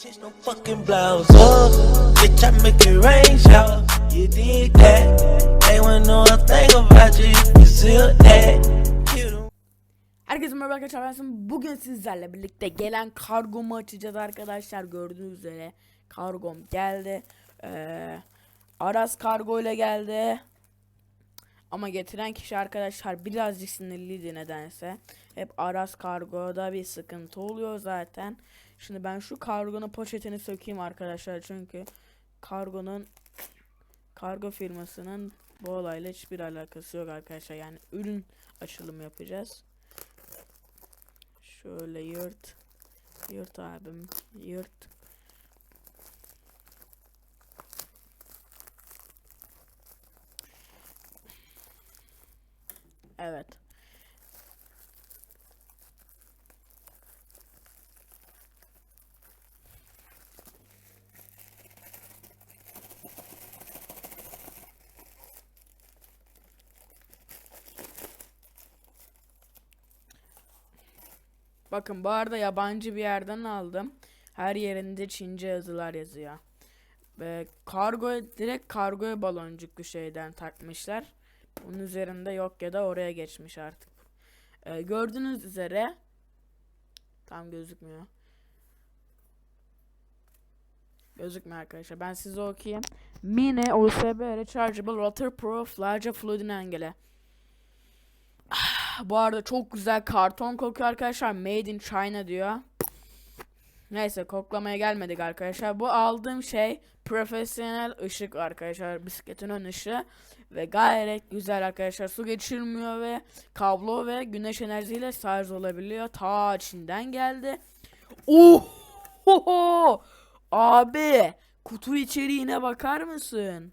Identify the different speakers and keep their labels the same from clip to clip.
Speaker 1: Change no fucking blouse up. Bitch, I make it rain shower. You did that. They wouldn't know a thing about you you still that.
Speaker 2: Herkese merhaba arkadaşlar ben. Bugün sizlerle birlikte gelen kargomu açacağız arkadaşlar gördüğünüz üzere kargom geldi ee, Aras kargo ile geldi ama getiren kişi arkadaşlar birazcık sinirliydi nedense hep Aras kargoda bir sıkıntı oluyor zaten şimdi ben şu kargonun poşetini sökeyim arkadaşlar çünkü kargonun kargo firmasının bu olayla hiçbir alakası yok arkadaşlar yani ürün açılımı yapacağız Şöyle yırt. Yırt abim. Yırt. Evet. Bakın bu arada yabancı bir yerden aldım. Her yerinde Çince yazılar yazıyor. Ve kargo direkt kargoya baloncuklu şeyden takmışlar. Bunun üzerinde yok ya da oraya geçmiş artık. Ee, gördüğünüz üzere tam gözükmüyor. Gözükmüyor arkadaşlar. Ben size okuyayım. Mini USB Rechargeable Waterproof Large Fluid Engine. Bu arada çok güzel karton kokuyor arkadaşlar. Made in China diyor. Neyse koklamaya gelmedik arkadaşlar. Bu aldığım şey profesyonel ışık arkadaşlar. Bisikletin ön ışığı. Ve gayet güzel arkadaşlar. Su geçirmiyor ve kablo ve güneş enerjisiyle şarj olabiliyor. Ta Çin'den geldi. Oh! Abi kutu içeriğine bakar mısın?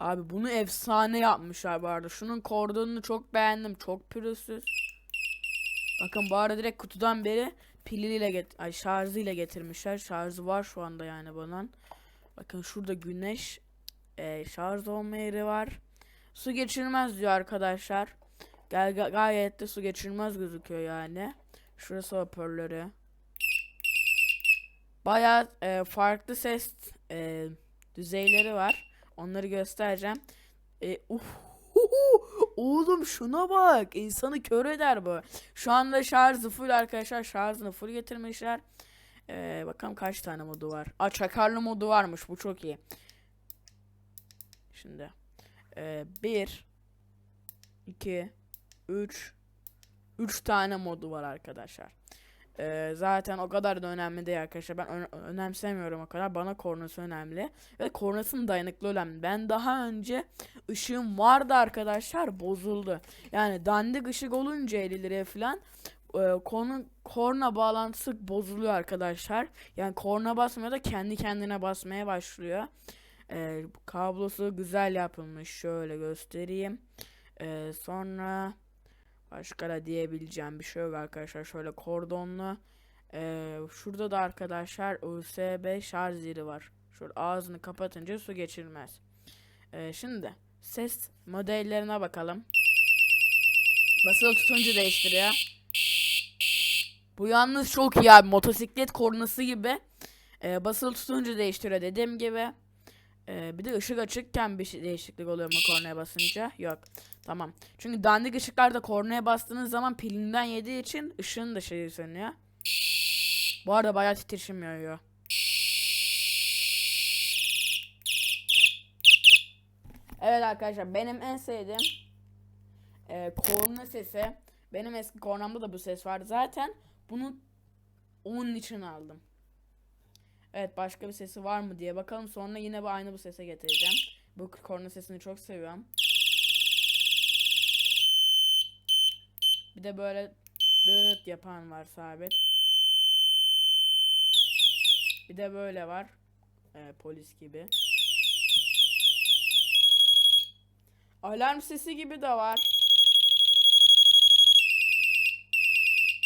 Speaker 2: Abi bunu efsane yapmışlar bu arada. Şunun kordonunu çok beğendim. Çok pürüzsüz. Bakın bu arada direkt kutudan beri piliyle get ay şarjıyla getirmişler. Şarjı var şu anda yani bunun. Bakın şurada güneş e, şarj olma yeri var. Su geçirmez diyor arkadaşlar. Gel ga- gayet de su geçirmez gözüküyor yani. Şurası hoparlörü. Bayağı e, farklı ses e, düzeyleri var. Onları göstereceğim. E, uh, Oğlum şuna bak. İnsanı kör eder bu. Şu anda şarjı full arkadaşlar. Şarjını full getirmişler. Ee, bakalım kaç tane modu var. Aa çakarlı modu varmış. Bu çok iyi. Şimdi. Ee, 1 2 3 3 tane modu var arkadaşlar. Ee, zaten o kadar da önemli değil arkadaşlar. Ben önemsemiyorum o kadar. Bana kornası önemli. Ve kornasının dayanıklı önemli. Ben daha önce ışığım vardı arkadaşlar bozuldu. Yani dandik ışık olunca 50 liraya falan e, konu korna bağlantısı bozuluyor arkadaşlar. Yani korna basmıyor da kendi kendine basmaya başlıyor. E, kablosu güzel yapılmış. Şöyle göstereyim. E, sonra başka da diyebileceğim bir şey yok arkadaşlar. Şöyle kordonlu. E, şurada da arkadaşlar USB şarj yeri var. Şöyle ağzını kapatınca su geçirmez. E, şimdi ses modellerine bakalım. Basılı tutunca değiştiriyor. Bu yalnız çok iyi abi. Motosiklet kornası gibi. Ee, basılı tutunca değiştiriyor dediğim gibi. Ee, bir de ışık açıkken bir şey değişiklik oluyor mu kornaya basınca? Yok. Tamam. Çünkü dandik ışıklarda kornaya bastığınız zaman pilinden yediği için ışığın da şeyi sönüyor. Bu arada bayağı titreşim yağıyor. Evet arkadaşlar benim en sevdiğim e, korna sesi. Benim eski kornamda da bu ses vardı. Zaten bunu onun için aldım. Evet başka bir sesi var mı diye bakalım. Sonra yine bu aynı bu sese getireceğim. Bu korna sesini çok seviyorum. Bir de böyle dıt yapan var sabit. Bir de böyle var. E, polis gibi. Alarm sesi gibi de var.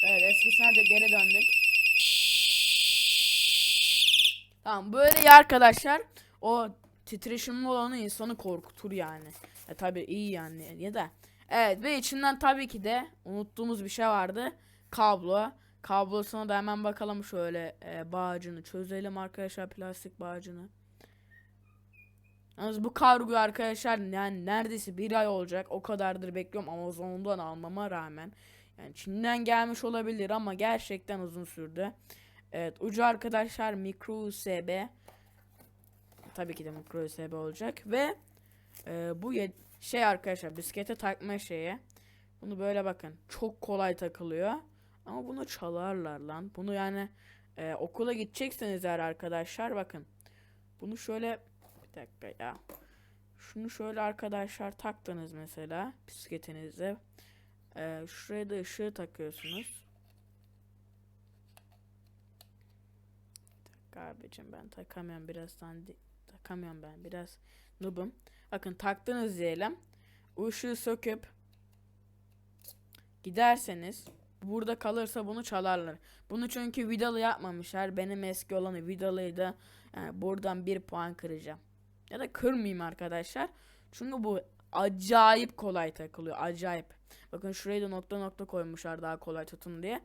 Speaker 2: Evet eskisine de geri döndük. Tamam böyle ya arkadaşlar o titreşimli olanı insanı korkutur yani. E tabi iyi yani ya da. Evet ve içinden tabii ki de unuttuğumuz bir şey vardı. Kablo. Kablosuna da hemen bakalım şöyle e, bağcını çözelim arkadaşlar plastik bağcını. Yalnız bu kargo arkadaşlar yani neredeyse bir ay olacak. O kadardır bekliyorum Amazon'dan almama rağmen. Yani Çin'den gelmiş olabilir ama gerçekten uzun sürdü. Evet ucu arkadaşlar micro USB. Tabii ki de micro USB olacak ve e, bu şey arkadaşlar bisiklete takma şeyi. Bunu böyle bakın çok kolay takılıyor. Ama bunu çalarlar lan. Bunu yani e, okula gidecekseniz eğer arkadaşlar bakın. Bunu şöyle bir dakika ya. Şunu şöyle arkadaşlar taktınız mesela bisikletinize. E, şuraya da ışığı takıyorsunuz. Bir dakika abicim ben takamıyorum birazdan takamıyorum ben biraz noobum. Bakın taktınız diyelim. O ışığı söküp giderseniz burada kalırsa bunu çalarlar. Bunu çünkü vidalı yapmamışlar. Benim eski olanı vidalıydı. Yani buradan bir puan kıracağım. Ya da kırmayayım arkadaşlar. Çünkü bu acayip kolay takılıyor. Acayip. Bakın şuraya da nokta nokta koymuşlar daha kolay tutun diye.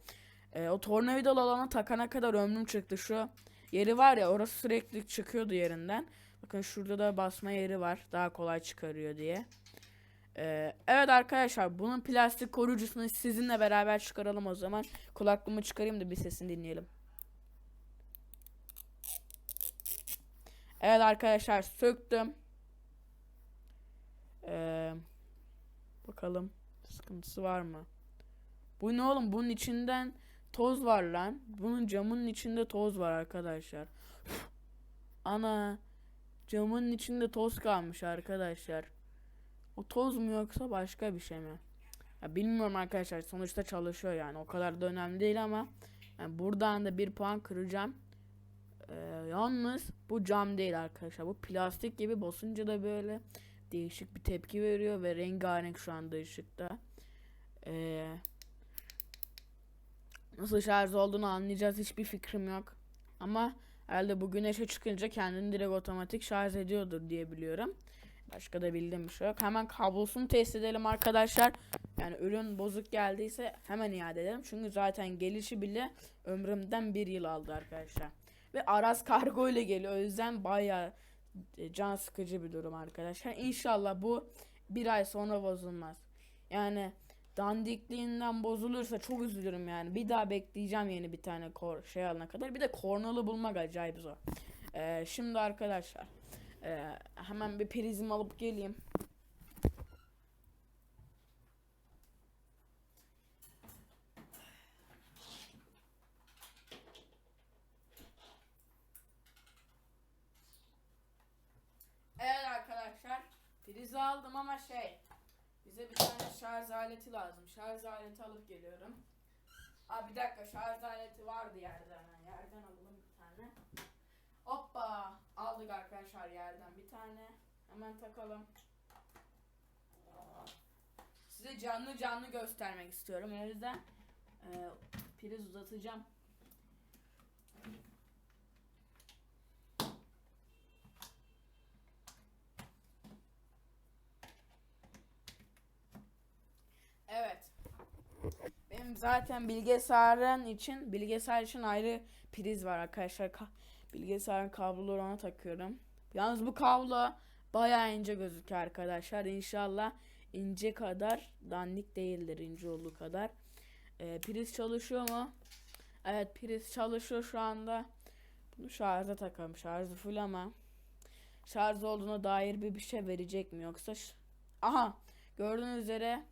Speaker 2: Ee, o tornavidalı alana takana kadar ömrüm çıktı. Şu yeri var ya orası sürekli çıkıyordu yerinden. Bakın şurada da basma yeri var. Daha kolay çıkarıyor diye. Ee, evet arkadaşlar bunun plastik koruyucusunu sizinle beraber çıkaralım o zaman. Kulaklığımı çıkarayım da bir sesini dinleyelim. Evet arkadaşlar söktüm. Ee, bakalım sıkıntısı var mı? Bu ne oğlum? Bunun içinden toz var lan. Bunun camının içinde toz var arkadaşlar. Ana camının içinde toz kalmış arkadaşlar. O toz mu yoksa başka bir şey mi? Ya bilmiyorum arkadaşlar. Sonuçta çalışıyor yani. O kadar da önemli değil ama yani buradan da bir puan kıracağım. Ee, yalnız bu cam değil arkadaşlar. Bu plastik gibi basınca da böyle değişik bir tepki veriyor ve rengarenk şu anda ışıkta. Ee, nasıl şarj olduğunu anlayacağız hiçbir fikrim yok. Ama herhalde bu güneşe çıkınca kendini direkt otomatik şarj ediyordur diye biliyorum. Başka da bildiğim bir şey yok. Hemen kablosunu test edelim arkadaşlar. Yani ürün bozuk geldiyse hemen iade edelim. Çünkü zaten gelişi bile ömrümden bir yıl aldı arkadaşlar. Ve Aras kargo ile geliyor. O yüzden bayağı e, can sıkıcı bir durum arkadaşlar. İnşallah bu bir ay sonra bozulmaz. Yani dandikliğinden bozulursa çok üzülürüm yani. Bir daha bekleyeceğim yeni bir tane kor şey alana kadar. Bir de kornalı bulmak acayip zor. Ee, şimdi arkadaşlar ee, hemen bir prizm alıp geleyim. Evet arkadaşlar prizi aldım ama şey bize bir tane şarj aleti lazım. Şarj aleti alıp geliyorum. Aa bir dakika şarj aleti vardı yerde hemen. Yerden alalım bir tane. Hoppa aldık arkadaşlar yerden bir tane. Hemen takalım. Size canlı canlı göstermek istiyorum. O yüzden e, priz uzatacağım. Evet. Zaten bilgisayarın için bilgisayar için ayrı priz var arkadaşlar. Ka- bilgisayarın kabloları ona takıyorum. Yalnız bu kablo bayağı ince gözüküyor arkadaşlar. İnşallah ince kadar dandik değildir ince olduğu kadar. Ee, priz çalışıyor mu? Evet priz çalışıyor şu anda. Bunu şarja takalım. Şarjı full ama şarj olduğuna dair bir bir şey verecek mi yoksa Aha gördüğünüz üzere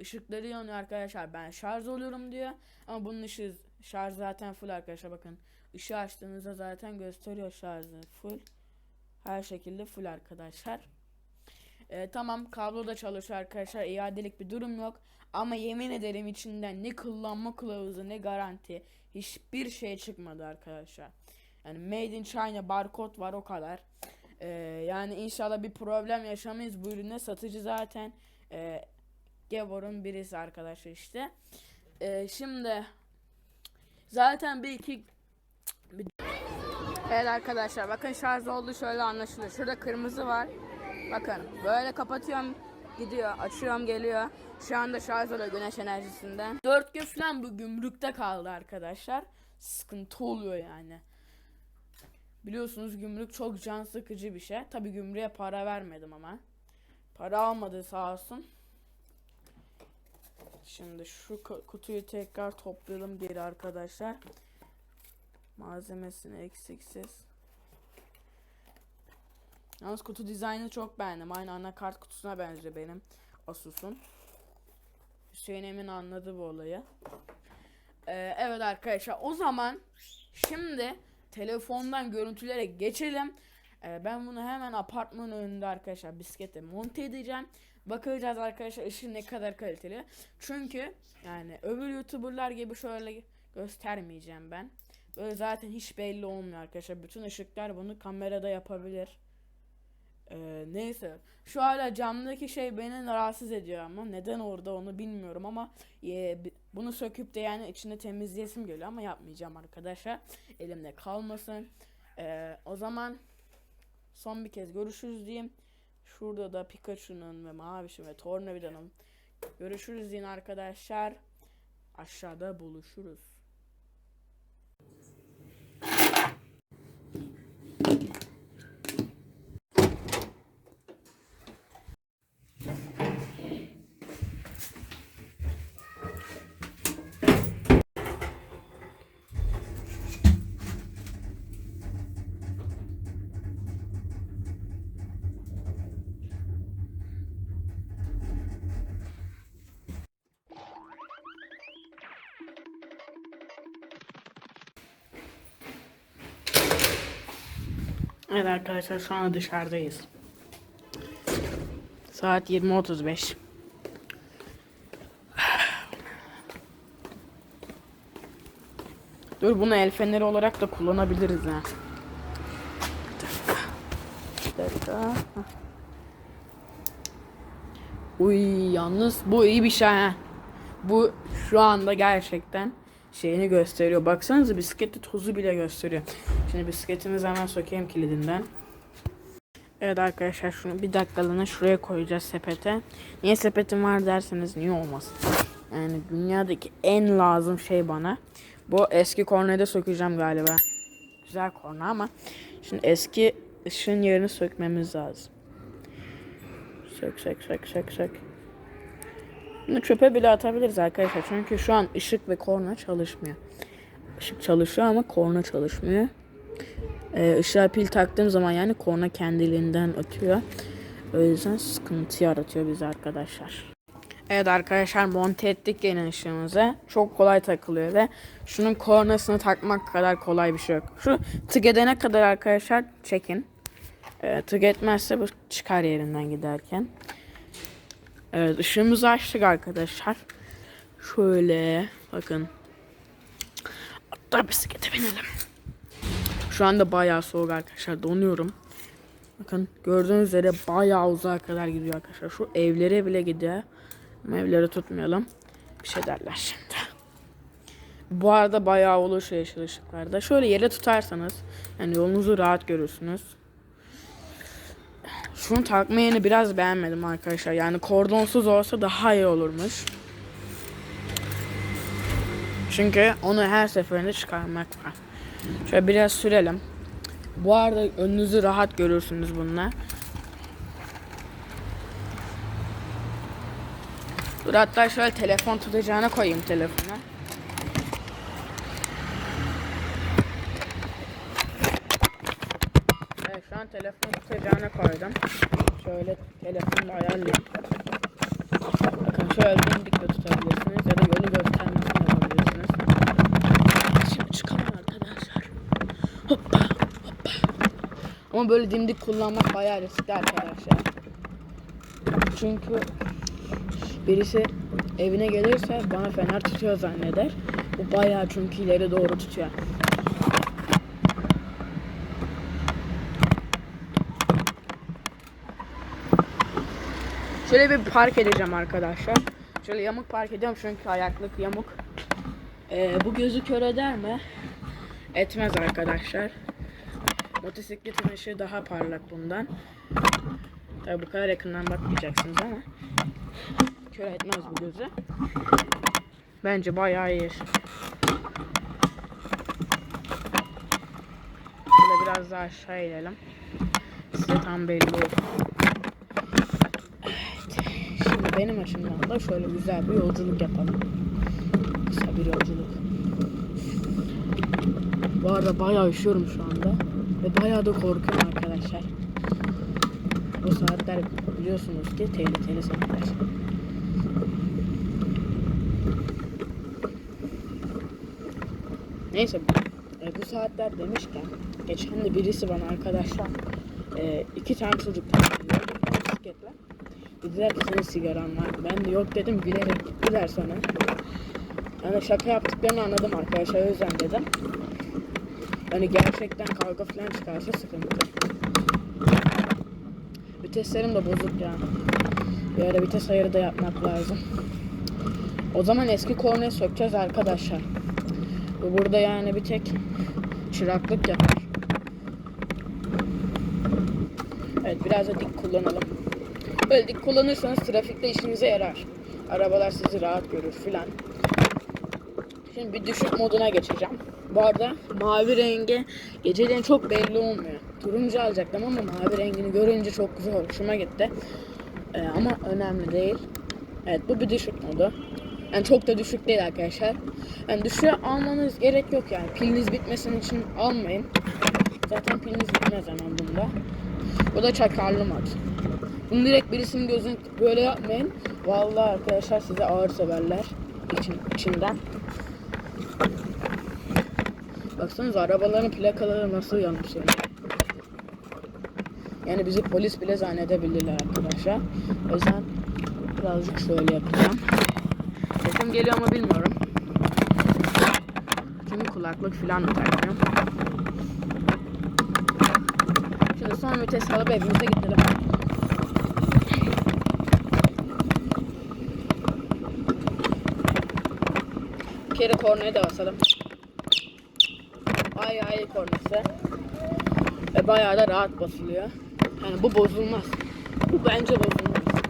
Speaker 2: ışıkları yanıyor arkadaşlar. Ben şarj oluyorum diyor. Ama bunun ışığı şarj zaten full arkadaşlar bakın. Işığı açtığınızda zaten gösteriyor şarjı full. Her şekilde full arkadaşlar. Ee, tamam kablo da çalışıyor arkadaşlar. İadelik bir durum yok. Ama yemin ederim içinden ne kullanma kılavuzu ne garanti hiçbir şey çıkmadı arkadaşlar. Yani made in China barkod var o kadar. Ee, yani inşallah bir problem yaşamayız bu ürüne. Satıcı zaten e, Gevor'un birisi arkadaşlar işte. Ee, şimdi zaten bir iki. Evet arkadaşlar bakın şarj oldu şöyle anlaşılır. Şurada kırmızı var. Bakın böyle kapatıyorum gidiyor. Açıyorum geliyor. Şu anda şarj oluyor güneş enerjisinden. 4 gün falan bu gümrükte kaldı arkadaşlar. Sıkıntı oluyor yani. Biliyorsunuz gümrük çok can sıkıcı bir şey. Tabi gümrüğe para vermedim ama. Para almadı sağ olsun. Şimdi şu ku- kutuyu tekrar toplayalım geri arkadaşlar. Malzemesini eksiksiz. Yalnız kutu dizaynını çok beğendim. Aynı anakart kutusuna benziyor benim Asus'un. Hüseyin Emin anladı bu olayı. Ee, evet arkadaşlar o zaman şimdi telefondan görüntülere geçelim. Ee, ben bunu hemen apartmanın önünde arkadaşlar bisiklete monte edeceğim. Bakacağız arkadaşlar ışığı ne kadar kaliteli. Çünkü yani öbür youtuberlar gibi şöyle göstermeyeceğim ben. Böyle zaten hiç belli olmuyor arkadaşlar. Bütün ışıklar bunu kamerada yapabilir. Ee, neyse. Şu hala camdaki şey beni rahatsız ediyor ama neden orada onu bilmiyorum ama e, bunu söküp de yani içinde temizleyesim geliyor ama yapmayacağım arkadaşlar. Elimde kalmasın. Ee, o zaman son bir kez görüşürüz diyeyim. Şurada da Pikachu'nun ve Maviş'in ve Tornavida'nın görüşürüz deyin arkadaşlar. Aşağıda buluşuruz. Evet arkadaşlar şu anda dışarıdayız. Saat 20.35. Dur bunu el feneri olarak da kullanabiliriz ha. Uy yalnız bu iyi bir şey ha. Bu şu anda gerçekten şeyini gösteriyor. Baksanıza bisiklette tozu bile gösteriyor. Şimdi bisikletimizi hemen sökeyim kilidinden. Evet arkadaşlar şunu bir dakikalığına şuraya koyacağız sepete. Niye sepetim var derseniz niye olmasın. Yani dünyadaki en lazım şey bana. Bu eski kornayı da sökeceğim galiba. Güzel korna ama şimdi eski ışığın yerini sökmemiz lazım. Sök sök sök sök sök. Bunu çöpe bile atabiliriz arkadaşlar. Çünkü şu an ışık ve korna çalışmıyor. Işık çalışıyor ama korna çalışmıyor. Ee, ışığa pil taktığım zaman yani korna kendiliğinden atıyor. O yüzden sıkıntı yaratıyor bize arkadaşlar. Evet arkadaşlar monte ettik yeni ışığımızı. Çok kolay takılıyor ve şunun kornasını takmak kadar kolay bir şey yok. Şu tık edene kadar arkadaşlar çekin. Ee, tık etmezse bu çıkar yerinden giderken. Evet ışığımızı açtık arkadaşlar. Şöyle bakın. Hatta bisiklete binelim. Şu anda bayağı soğuk arkadaşlar donuyorum. Bakın gördüğünüz üzere bayağı uzağa kadar gidiyor arkadaşlar. Şu evlere bile gidiyor. Ama evleri tutmayalım. Bir şey derler şimdi. Bu arada bayağı oluşuyor yeşil ışıklarda. Şöyle yere tutarsanız yani yolunuzu rahat görürsünüz. Şunu takma biraz beğenmedim arkadaşlar. Yani kordonsuz olsa daha iyi olurmuş. Çünkü onu her seferinde çıkarmak var. Şöyle biraz sürelim. Bu arada önünüzü rahat görürsünüz bununla. Dur hatta şöyle telefon tutacağına koyayım telefonu. Evet şu an telefon tutacağına koydum. Şöyle telefonla ayarlayayım. Bakın şöyle dimdik de tutabilirsiniz ya da yolu göstermesini yapabilirsiniz. Şimdi çıkalım arkadaşlar. Hoppa hoppa. Ama böyle dimdik kullanmak bayağı riskli arkadaşlar. Çünkü birisi evine gelirse bana fener tutuyor zanneder. Bu bayağı çünkü ileri doğru tutuyor. Şöyle bir park edeceğim arkadaşlar. Şöyle yamuk park ediyorum çünkü ayaklık yamuk. Ee, bu gözü kör eder mi? Etmez arkadaşlar. Motosikletin ışığı daha parlak bundan. Tabi bu kadar yakından bakmayacaksınız ama. kör etmez bu gözü. Bence bayağı iyi. Şöyle biraz daha aşağı inelim. Size tam belli olur. Evet. Şimdi benim açımdan da şöyle güzel bir yolculuk yapalım. Kısa bir yolculuk. Bu arada bayağı üşüyorum şu anda. Bayağı da korkuyorum arkadaşlar. Bu saatler biliyorsunuz ki tehlikeli saatler. Neyse e, bu saatler demişken geçen de birisi bana arkadaşlar e, iki tane çocuk bisikletle. Dediler ki senin sigaran var. Ben de yok dedim gülerek gittiler sonra. Yani şaka yaptıklarını anladım arkadaşlar o yüzden dedim. Hani gerçekten kavga falan çıkarsa sıkıntı. Viteslerim de bozuk yani. Bir ara vites ayarı da yapmak lazım. O zaman eski kornayı sökeceğiz arkadaşlar. Bu burada yani bir tek çıraklık yapar. Evet biraz da dik kullanalım. Böyle dik kullanırsanız trafikte işinize yarar. Arabalar sizi rahat görür filan. Şimdi bir düşük moduna geçeceğim. Bu arada mavi rengi geceleyin çok belli olmuyor. Turuncu alacaktım ama mavi rengini görünce çok güzel hoşuma gitti. Ee, ama önemli değil. Evet bu bir düşük modu. Yani çok da düşük değil arkadaşlar. Yani düşüğe almanız gerek yok yani. Piliniz bitmesin için almayın. Zaten piliniz bitmez hemen bunda. Bu da çakarlı mod. Bunu direkt birisinin gözünü böyle yapmayın. Vallahi arkadaşlar size ağır severler için, içinden. Baksanıza arabaların plakaları nasıl yanmış yani. Yani bizi polis bile zannedebilirler arkadaşlar. O yüzden birazcık şöyle yapacağım. Sesim geliyor ama bilmiyorum. Çünkü kulaklık falan da takmıyorum. Şimdi son vites alıp evimize gidelim. Bir kere kornaya da basalım. Ay ay kornası. Ve bayağı da rahat basılıyor. Yani bu bozulmaz. Bu bence bozulmaz.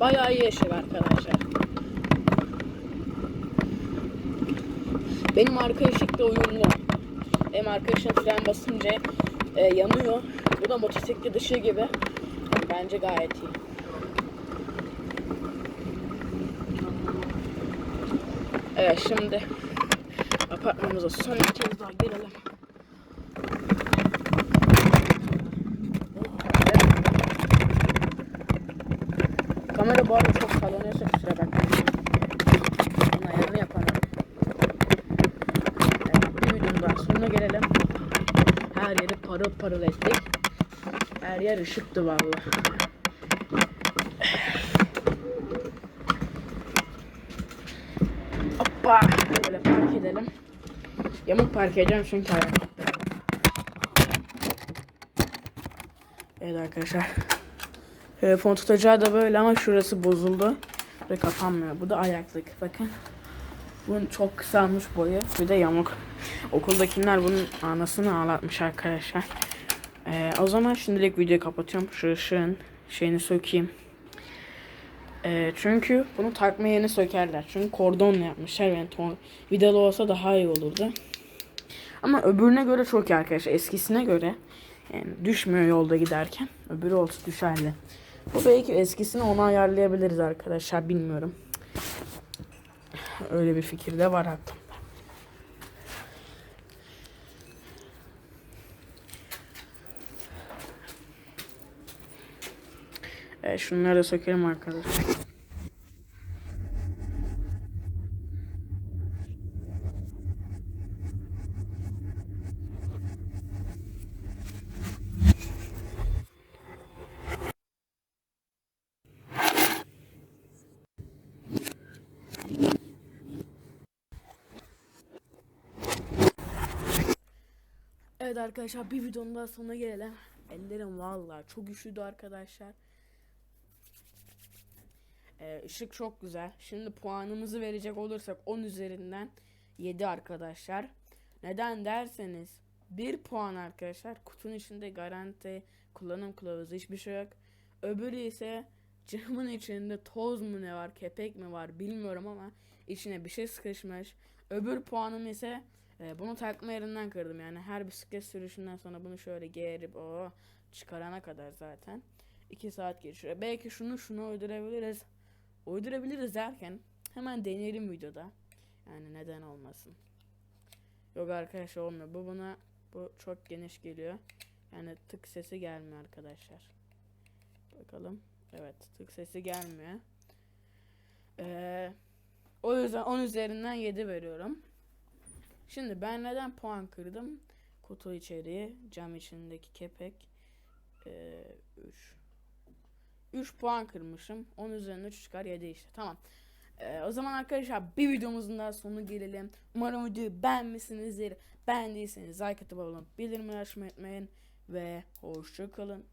Speaker 2: Bayağı iyi yaşıyor arkadaşlar. Benim arka ışık da uyumlu. Benim arka ışığım fren basınca e, yanıyor. Bu da motosiklet ışığı gibi. Bence gayet iyi. Evet şimdi apartmanımıza son bir kez daha girelim. Kamera bu arada çok sallanıyorsa kusura bakmayın. Bunun ayarını yapamadım. Evet, bir videonun daha sonuna gelelim. Her yeri parıl parıl ettik. Her yer ışıktı vallahi. Hoppa. Böyle park edelim. Yamuk park edeceğim çünkü. Evet arkadaşlar. Telefon tutacağı da böyle ama şurası bozuldu. Ve kapanmıyor. Bu da ayaklık. Bakın. Bunun çok kısalmış boyu. Bir de yamuk. Okuldakiler bunun anasını ağlatmış arkadaşlar. Ee, o zaman şimdilik videoyu kapatıyorum. Şu ışığın şeyini sökeyim. Ee, çünkü bunu takma yerini sökerler. Çünkü kordonla yapmışlar. Yani ton, vidalı olsa daha iyi olurdu. Ama öbürüne göre çok iyi arkadaşlar. Eskisine göre yani düşmüyor yolda giderken. Öbürü olsa düşerdi. Bu belki eskisini ona ayarlayabiliriz arkadaşlar. Bilmiyorum. Öyle bir fikir de var aklımda. Evet, şunları da sökelim arkadaşlar. Evet arkadaşlar bir videonun daha sonuna gelelim. Ellerim vallahi çok üşüdü arkadaşlar. Ee, ışık çok güzel. Şimdi puanımızı verecek olursak 10 üzerinden 7 arkadaşlar. Neden derseniz 1 puan arkadaşlar. Kutunun içinde garanti, kullanım kılavuzu hiçbir şey yok. Öbürü ise camın içinde toz mu ne var, kepek mi var bilmiyorum ama içine bir şey sıkışmış. Öbür puanım ise e, bunu takma yerinden kırdım. Yani her bisiklet sürüşünden sonra bunu şöyle gerip o çıkarana kadar zaten 2 saat geçiyor. Belki şunu şunu uydurabiliriz. Uydurabiliriz derken hemen deneyelim videoda. Yani neden olmasın. Yok arkadaşlar olmuyor. Bu buna bu çok geniş geliyor. Yani tık sesi gelmiyor arkadaşlar. Bakalım. Evet tık sesi gelmiyor. Ee, o yüzden 10 üzerinden 7 veriyorum. Şimdi ben neden puan kırdım? Kutu içeriği, cam içindeki kepek. 3 3 puan kırmışım. 10 üzerinden 3 çıkar 7 işte. Tamam. Ee, o zaman arkadaşlar bir videomuzun daha sonuna gelelim. Umarım videoyu beğenmişsinizdir. Beğendiyseniz like atıp abone olup açmayı unutmayın. Ve hoşça kalın.